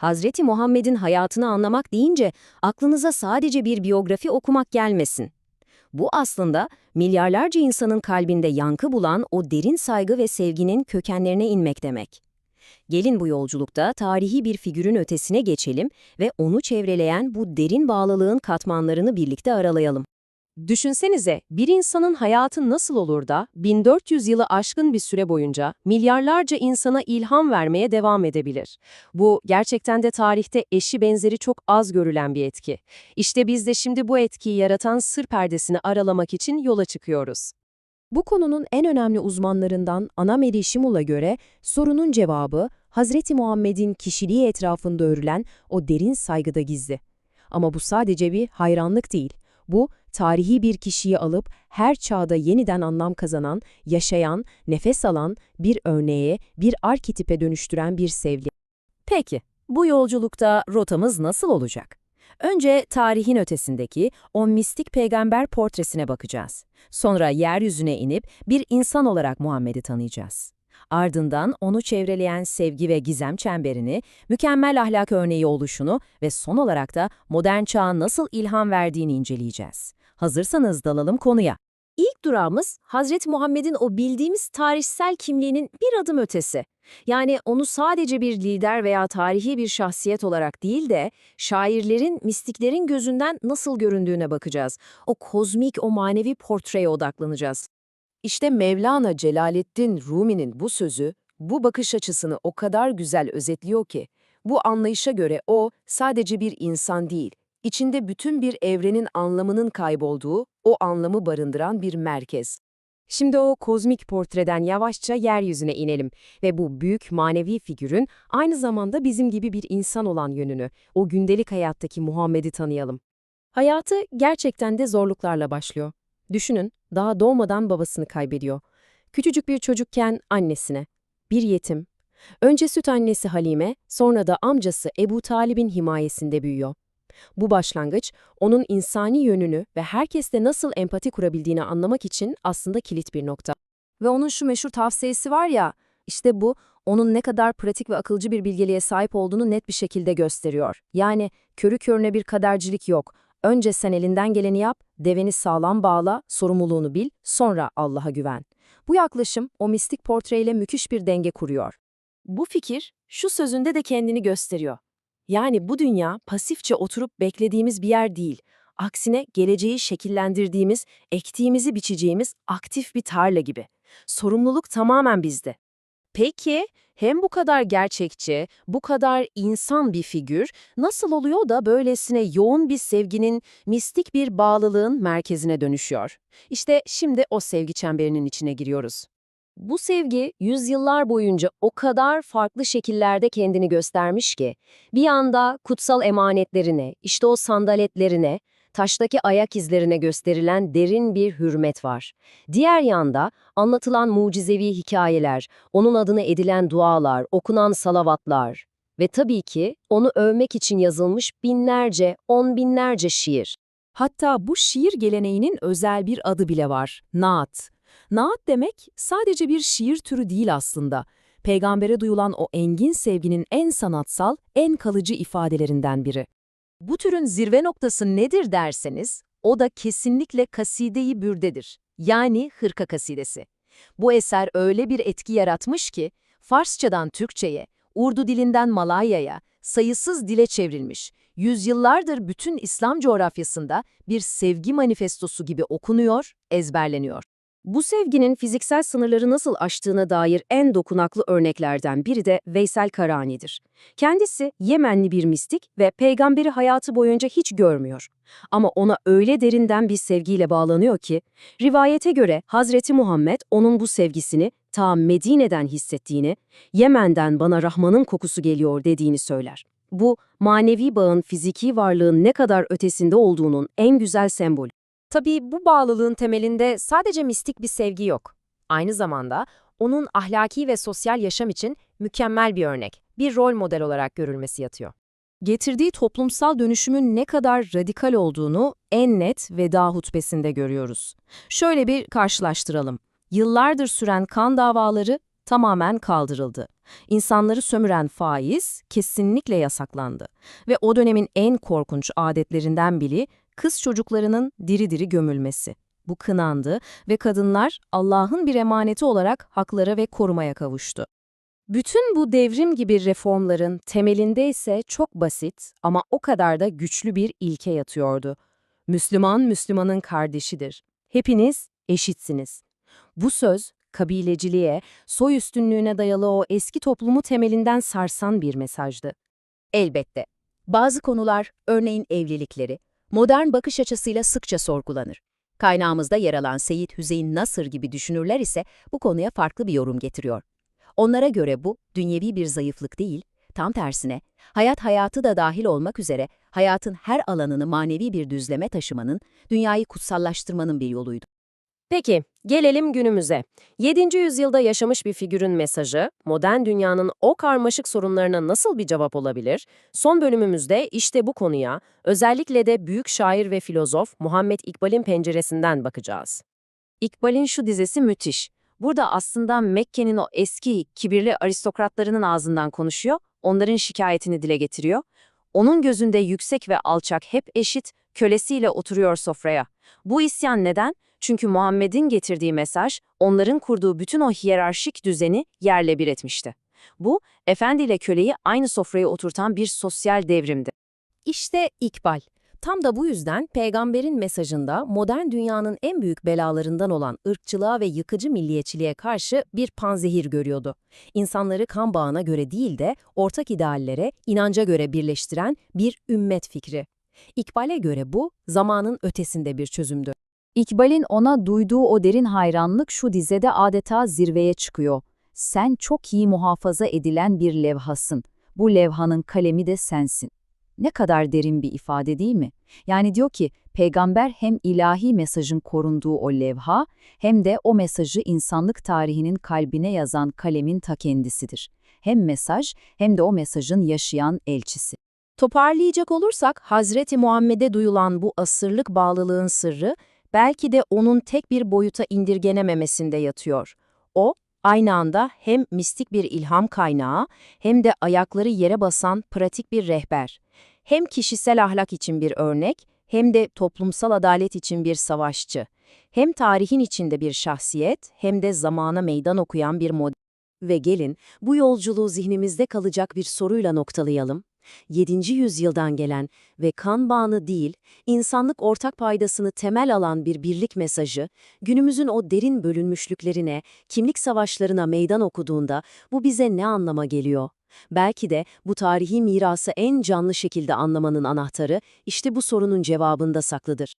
Hazreti Muhammed'in hayatını anlamak deyince aklınıza sadece bir biyografi okumak gelmesin. Bu aslında milyarlarca insanın kalbinde yankı bulan o derin saygı ve sevginin kökenlerine inmek demek. Gelin bu yolculukta tarihi bir figürün ötesine geçelim ve onu çevreleyen bu derin bağlılığın katmanlarını birlikte aralayalım. Düşünsenize, bir insanın hayatı nasıl olur da 1400 yılı aşkın bir süre boyunca milyarlarca insana ilham vermeye devam edebilir. Bu gerçekten de tarihte eşi benzeri çok az görülen bir etki. İşte biz de şimdi bu etkiyi yaratan sır perdesini aralamak için yola çıkıyoruz. Bu konunun en önemli uzmanlarından Anameri Shimul'a göre sorunun cevabı Hazreti Muhammed'in kişiliği etrafında örülen o derin saygıda gizli. Ama bu sadece bir hayranlık değil. Bu, tarihi bir kişiyi alıp her çağda yeniden anlam kazanan, yaşayan, nefes alan bir örneğe, bir arketipe dönüştüren bir sevgi. Peki, bu yolculukta rotamız nasıl olacak? Önce tarihin ötesindeki o mistik peygamber portresine bakacağız. Sonra yeryüzüne inip bir insan olarak Muhammed'i tanıyacağız. Ardından onu çevreleyen sevgi ve gizem çemberini, mükemmel ahlak örneği oluşunu ve son olarak da modern çağın nasıl ilham verdiğini inceleyeceğiz. Hazırsanız dalalım konuya. İlk durağımız Hazreti Muhammed'in o bildiğimiz tarihsel kimliğinin bir adım ötesi. Yani onu sadece bir lider veya tarihi bir şahsiyet olarak değil de şairlerin, mistiklerin gözünden nasıl göründüğüne bakacağız. O kozmik, o manevi portreye odaklanacağız. İşte Mevlana Celaleddin Rumi'nin bu sözü, bu bakış açısını o kadar güzel özetliyor ki, bu anlayışa göre o sadece bir insan değil, içinde bütün bir evrenin anlamının kaybolduğu, o anlamı barındıran bir merkez. Şimdi o kozmik portreden yavaşça yeryüzüne inelim ve bu büyük manevi figürün aynı zamanda bizim gibi bir insan olan yönünü, o gündelik hayattaki Muhammed'i tanıyalım. Hayatı gerçekten de zorluklarla başlıyor. Düşünün, daha doğmadan babasını kaybediyor. Küçücük bir çocukken annesine, bir yetim. Önce süt annesi Halime, sonra da amcası Ebu Talib'in himayesinde büyüyor. Bu başlangıç, onun insani yönünü ve herkesle nasıl empati kurabildiğini anlamak için aslında kilit bir nokta. Ve onun şu meşhur tavsiyesi var ya, işte bu, onun ne kadar pratik ve akılcı bir bilgeliğe sahip olduğunu net bir şekilde gösteriyor. Yani körü körüne bir kadercilik yok. Önce sen elinden geleni yap, deveni sağlam bağla, sorumluluğunu bil, sonra Allah'a güven. Bu yaklaşım o mistik portreyle müthiş bir denge kuruyor. Bu fikir şu sözünde de kendini gösteriyor. Yani bu dünya pasifçe oturup beklediğimiz bir yer değil. Aksine geleceği şekillendirdiğimiz, ektiğimizi biçeceğimiz aktif bir tarla gibi. Sorumluluk tamamen bizde. Peki, hem bu kadar gerçekçi, bu kadar insan bir figür nasıl oluyor da böylesine yoğun bir sevginin, mistik bir bağlılığın merkezine dönüşüyor? İşte şimdi o sevgi çemberinin içine giriyoruz. Bu sevgi yüzyıllar boyunca o kadar farklı şekillerde kendini göstermiş ki, bir anda kutsal emanetlerine, işte o sandaletlerine, taştaki ayak izlerine gösterilen derin bir hürmet var. Diğer yanda anlatılan mucizevi hikayeler, onun adına edilen dualar, okunan salavatlar ve tabii ki onu övmek için yazılmış binlerce, on binlerce şiir. Hatta bu şiir geleneğinin özel bir adı bile var, naat. Naat demek sadece bir şiir türü değil aslında. Peygambere duyulan o engin sevginin en sanatsal, en kalıcı ifadelerinden biri. Bu türün zirve noktası nedir derseniz, o da kesinlikle kaside-i bürdedir. Yani hırka kasidesi. Bu eser öyle bir etki yaratmış ki, Farsçadan Türkçe'ye, Urdu dilinden Malayya'ya, sayısız dile çevrilmiş, yüzyıllardır bütün İslam coğrafyasında bir sevgi manifestosu gibi okunuyor, ezberleniyor. Bu sevginin fiziksel sınırları nasıl aştığına dair en dokunaklı örneklerden biri de Veysel Karani'dir. Kendisi Yemenli bir mistik ve peygamberi hayatı boyunca hiç görmüyor. Ama ona öyle derinden bir sevgiyle bağlanıyor ki, rivayete göre Hazreti Muhammed onun bu sevgisini ta Medine'den hissettiğini, Yemen'den bana Rahman'ın kokusu geliyor dediğini söyler. Bu, manevi bağın fiziki varlığın ne kadar ötesinde olduğunun en güzel sembolü. Tabii bu bağlılığın temelinde sadece mistik bir sevgi yok. Aynı zamanda onun ahlaki ve sosyal yaşam için mükemmel bir örnek, bir rol model olarak görülmesi yatıyor. Getirdiği toplumsal dönüşümün ne kadar radikal olduğunu en net veda hutbesinde görüyoruz. Şöyle bir karşılaştıralım. Yıllardır süren kan davaları tamamen kaldırıldı. İnsanları sömüren faiz kesinlikle yasaklandı. Ve o dönemin en korkunç adetlerinden biri kız çocuklarının diri diri gömülmesi. Bu kınandı ve kadınlar Allah'ın bir emaneti olarak haklara ve korumaya kavuştu. Bütün bu devrim gibi reformların temelinde ise çok basit ama o kadar da güçlü bir ilke yatıyordu. Müslüman Müslümanın kardeşidir. Hepiniz eşitsiniz. Bu söz kabileciliğe, soy üstünlüğüne dayalı o eski toplumu temelinden sarsan bir mesajdı. Elbette. Bazı konular, örneğin evlilikleri, modern bakış açısıyla sıkça sorgulanır. Kaynağımızda yer alan Seyit Hüseyin Nasır gibi düşünürler ise bu konuya farklı bir yorum getiriyor. Onlara göre bu, dünyevi bir zayıflık değil, tam tersine, hayat hayatı da dahil olmak üzere hayatın her alanını manevi bir düzleme taşımanın, dünyayı kutsallaştırmanın bir yoluydu. Peki, gelelim günümüze. 7. yüzyılda yaşamış bir figürün mesajı, modern dünyanın o karmaşık sorunlarına nasıl bir cevap olabilir? Son bölümümüzde işte bu konuya, özellikle de büyük şair ve filozof Muhammed İkbal'in penceresinden bakacağız. İkbal'in şu dizesi müthiş. Burada aslında Mekke'nin o eski, kibirli aristokratlarının ağzından konuşuyor, onların şikayetini dile getiriyor. Onun gözünde yüksek ve alçak hep eşit, kölesiyle oturuyor sofraya. Bu isyan neden? Çünkü Muhammed'in getirdiği mesaj, onların kurduğu bütün o hiyerarşik düzeni yerle bir etmişti. Bu, efendi ile köleyi aynı sofraya oturtan bir sosyal devrimdi. İşte İkbal. Tam da bu yüzden peygamberin mesajında modern dünyanın en büyük belalarından olan ırkçılığa ve yıkıcı milliyetçiliğe karşı bir panzehir görüyordu. İnsanları kan bağına göre değil de ortak ideallere, inanca göre birleştiren bir ümmet fikri. İkbal'e göre bu, zamanın ötesinde bir çözümdü. İkbal'in ona duyduğu o derin hayranlık şu dizede adeta zirveye çıkıyor. Sen çok iyi muhafaza edilen bir levhasın. Bu levhanın kalemi de sensin. Ne kadar derin bir ifade değil mi? Yani diyor ki, peygamber hem ilahi mesajın korunduğu o levha, hem de o mesajı insanlık tarihinin kalbine yazan kalemin ta kendisidir. Hem mesaj, hem de o mesajın yaşayan elçisi. Toparlayacak olursak, Hazreti Muhammed'e duyulan bu asırlık bağlılığın sırrı, belki de onun tek bir boyuta indirgenememesinde yatıyor. O, aynı anda hem mistik bir ilham kaynağı, hem de ayakları yere basan pratik bir rehber. Hem kişisel ahlak için bir örnek, hem de toplumsal adalet için bir savaşçı. Hem tarihin içinde bir şahsiyet, hem de zamana meydan okuyan bir model. Ve gelin, bu yolculuğu zihnimizde kalacak bir soruyla noktalayalım. 7. yüzyıldan gelen ve kan bağını değil, insanlık ortak paydasını temel alan bir birlik mesajı, günümüzün o derin bölünmüşlüklerine, kimlik savaşlarına meydan okuduğunda bu bize ne anlama geliyor? Belki de bu tarihi mirası en canlı şekilde anlamanın anahtarı işte bu sorunun cevabında saklıdır.